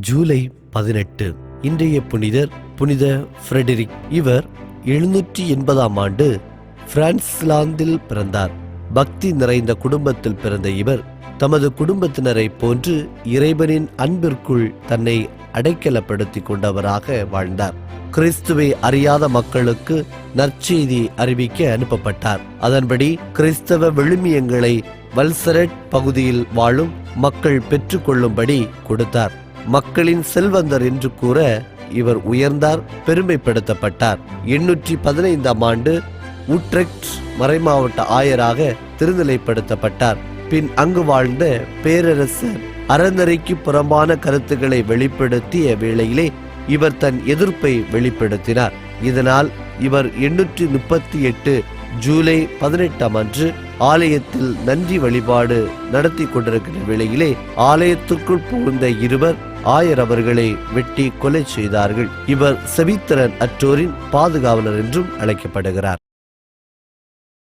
ஜூலை பதினெட்டு. இன்றைய புனிதர் புனித ஃப்ரெடரிக். இவர் எழுநூற்றி எண்பதாம் ஆண்டு பிரான்ஸ்லாந்தில் பிறந்தார். பக்தி நிறைந்த குடும்பத்தில் பிறந்த இவர் தமது குடும்பத்தினரை போன்று இறைவனின் அன்பிற்குள் தன்னை அடைக்கலப்படுத்திக் கொண்டவராக வாழ்ந்தார். கிறிஸ்துவை அறியாத மக்களுக்கு நற்செய்தி அறிவிக்க அனுப்பப்பட்டார். அதன்படி கிறிஸ்தவ விழுமியங்களை வல்சரட் பகுதியில் வாழும் மக்கள் பெற்றுக்கொள்ளும்படி கொடுத்தார். மக்களின் செல்வந்தர் என்று கூற இவர் உயர்ந்தார் பெருமைப்படுத்தப்பட்டார். எண்ணூற்றி பதினைந்தாம் ஆண்டு உட்ரெக்ட் மறைமாவட்ட ஆயராக திருநிலைப்படுத்தப்பட்டார். பின் அங்கு வாழ்ந்த பேரரசர் அறநறைக்கு புறம்பான கருத்துக்களை வெளிப்படுத்திய வேளையிலே இவர் தன் எதிர்ப்பை வெளிப்படுத்தினார். இதனால் இவர் எண்ணூற்றி முப்பத்தி எட்டு ஜூலை பதினெட்டாம் அன்று ஆலயத்தில் நன்றி வழிபாடு நடத்தி கொண்டிருக்கிற வேளையிலே ஆலயத்துக்குள் புகுந்த இருவர் ஆயர் அவர்களை வெட்டி கொலை செய்தார்கள். இவர் செவித்திறன் அற்றோரின் பாதுகாவலர் என்றும் அழைக்கப்படுகிறார்.